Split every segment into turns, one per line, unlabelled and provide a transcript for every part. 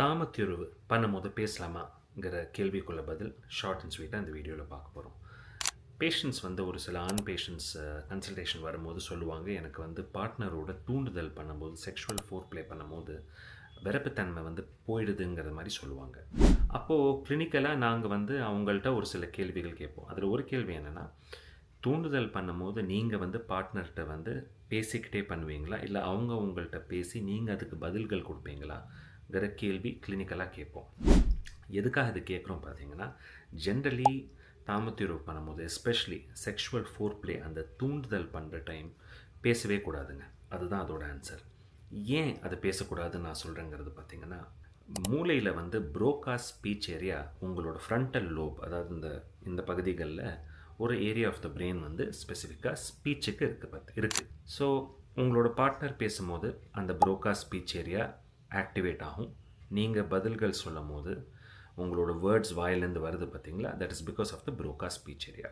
தாமத்தியுறவு பண்ணும்போது பேசலாமாங்கிற கேள்விக்குள்ள பதில் short and ஸ்வீட்டாக இந்த வீடியோவில் பார்க்க போகிறோம் பேஷண்ட்ஸ் வந்து ஒரு சில ஆண் பேஷண்ட்ஸ் கன்சல்டேஷன் வரும்போது சொல்லுவாங்க எனக்கு வந்து பார்ட்னரோட தூண்டுதல் பண்ணும்போது செக்ஷுவல் ஃபோர் ப்ளே பண்ணும்போது விரப்புத்தன்மை வந்து போயிடுதுங்கிற மாதிரி சொல்லுவாங்க. அப்போது கிளினிக்கலாக நாங்கள் வந்து அவங்கள்ட்ட ஒரு சில கேள்விகள் கேட்போம். அதில் ஒரு கேள்வி என்னென்னா தூண்டுதல் பண்ணும்போது நீங்கள் வந்து பார்ட்னர்கிட்ட வந்து பேசிக்கிட்டே பண்ணுவீங்களா? இல்லை அவங்க உங்கள்கிட்ட பேசி நீங்கள் அதுக்கு பதில்கள் கொடுப்பீங்களா? வேறு கேள்வி கிளினிக்கலாக கேட்போம். எதுக்காக இது கேட்குறோம் பார்த்தீங்கன்னா ஜென்ரலி தாமத்தியூர் பண்ணும்போது எஸ்பெஷலி செக்ஷுவல் ஃபோர் பிளே அந்த தூண்டுதல் பண்ணுற டைம் பேசவே கூடாதுங்க. அதுதான் அதோட ஆன்சர் ஏன் அதை பேசக்கூடாதுன்னு நான் சொல்கிறேங்கிறது பார்த்தீங்கன்னா மூளையில் வந்து ப்ரோக்கா ஸ்பீச் ஏரியா உங்களோட ஃப்ரண்டல் லோப் அதாவது இந்த இந்த பகுதிகளில் ஒரு ஏரியா ஆஃப் த பிரெயின் வந்து ஸ்பெசிஃபிக்காக ஸ்பீச்சுக்கு இருக்குது பார்த்து இருக்குது ஸோ உங்களோட பார்ட்னர் பேசும்போது அந்த ப்ரோக்கா ஸ்பீச் ஏரியா ஆக்டிவேட் ஆகும். நீங்கள் பதில்கள் சொல்லும் போது உங்களோட வேர்ட்ஸ் வாயிலேருந்து வருது பார்த்தீங்களா that is because of the Broca speech area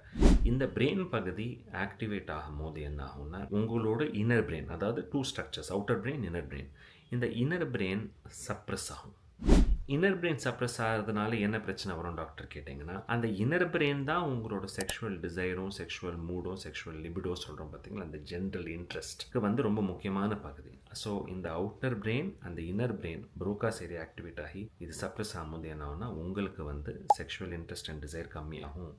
இந்த பிரெயின் பகுதி ஆக்டிவேட் ஆகும் போது என்ன ஆகும்னா உங்களோட இன்னர் பிரெயின் அதாவது two structures outer brain inner brain இந்த இன்னர் பிரெயின் சப்ரஸ் ஆகும். இன்னர் பிரெயின் சப்ரஸ் ஆகிறதுனால என்ன பிரச்சனை வரும் டாக்டர் கேட்டிங்கன்னா அந்த இன்னர் பிரெயின் தான் உங்களோட செக்ஷுவல் டிசைரும் செக்ஷுவல் மூடும் செக்ஷுவல் லிபிடோ சொல்கிறோம் பார்த்தீங்களா அந்த ஜென்ரல் இன்ட்ரெஸ்ட்க்கு வந்து ரொம்ப முக்கியமான பகுதி. ஸோ இந்த அவுட்டர் பிரெயின் அந்த inner brain Broca's area activate ஆகி இது சப்ரஸ் ஆகும்போது என்ன ஆகும்னா உங்களுக்கு வந்து செக்ஷுவல் இன்ட்ரெஸ்ட் அண்ட் டிசைர் கம்மியாகும்.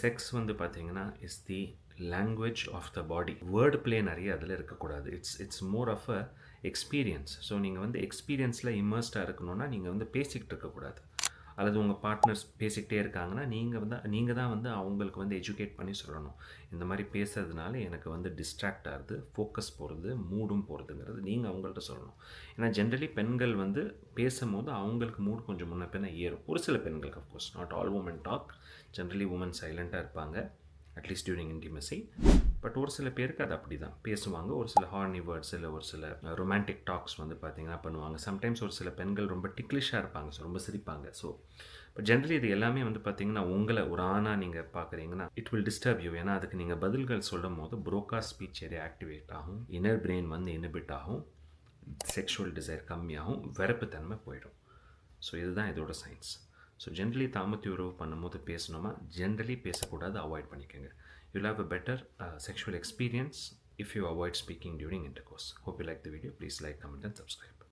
செக்ஸ் வந்து பார்த்தீங்கன்னா is the language of the body word play நிறைய அதில் இருக்கக்கூடாது. It's it's more of a experience so நீங்கள் வந்து எக்ஸ்பீரியன்ஸில் இம்மர்ஸ்டாக இருக்கணும்னா நீங்கள் வந்து பேசிக்கிட்டு இருக்கக்கூடாது. அல்லது உங்கள் பார்ட்னர்ஸ் பேசிக்கிட்டே இருக்காங்கன்னா நீங்கள் வந்து நீங்கள் தான் வந்து அவங்களுக்கு வந்து எஜுகேட் பண்ணி சொல்லணும். இந்த மாதிரி பேசுறதுனால எனக்கு வந்து டிஸ்ட்ராக்ட் ஆகுது ஃபோக்கஸ் போகிறது மூடும் போகிறதுங்கிறது நீங்கள் அவங்கள்ட்ட சொல்லணும். ஏன்னா ஜென்ரலி பெண்கள் வந்து பேசும்போது அவங்களுக்கு மூட் கொஞ்சம் முன்ன பின்ன ஏறும். ஒரு சில பெண்களுக்கு of course not all women talk generally women சைலண்ட்டாக இருப்பாங்க. அட்லீஸ்ட் டியூரிங் இன்டிமசி பட் ஒரு சில பேருக்கு அது அப்படி தான் பேசுவாங்க ஒரு சில ஹார்னி வேர்ட்ஸ் இல்லை ஒரு சில ரொமான்டிக் டாக்ஸ் வந்து பார்த்திங்கன்னா பண்ணுவாங்க. சம்டைம்ஸ் ஒரு சில பெண்கள் ரொம்ப டிக்லிஷாக இருப்பாங்க ஸோ ரொம்ப சிரிப்பாங்க. ஸோ பட் ஜென்ரலி இது எல்லாமே வந்து பார்த்திங்கன்னா உங்களை ஒரு ஆணாக நீங்கள் பார்க்குறீங்கன்னா இட் வில் டிஸ்டர்ப் யூ ஏன்னா அதுக்கு நீங்கள் பதில்கள் சொல்லும் போது புரோக்கா ஸ்பீச் ஏரியா ஆக்டிவேட் ஆகும் இன்னர் பிரெயின் வந்து இனிபிட் ஆகும் செக்ஷுவல் டிசைர் கம்மியாகும் வெறப்புத்தன்மை போயிடும். ஸோ இதுதான் இதோட சயின்ஸ் ஸோ ஜென்ரலி தாமத்தி உறவு பண்ணும்போது பேசணுமா ஜென்ரலி பேசக்கூடாது அவாய்ட் பண்ணிக்கோங்க you'll have a better sexual experience if you avoid speaking during intercourse. Hope you like the video. Please like, comment and subscribe.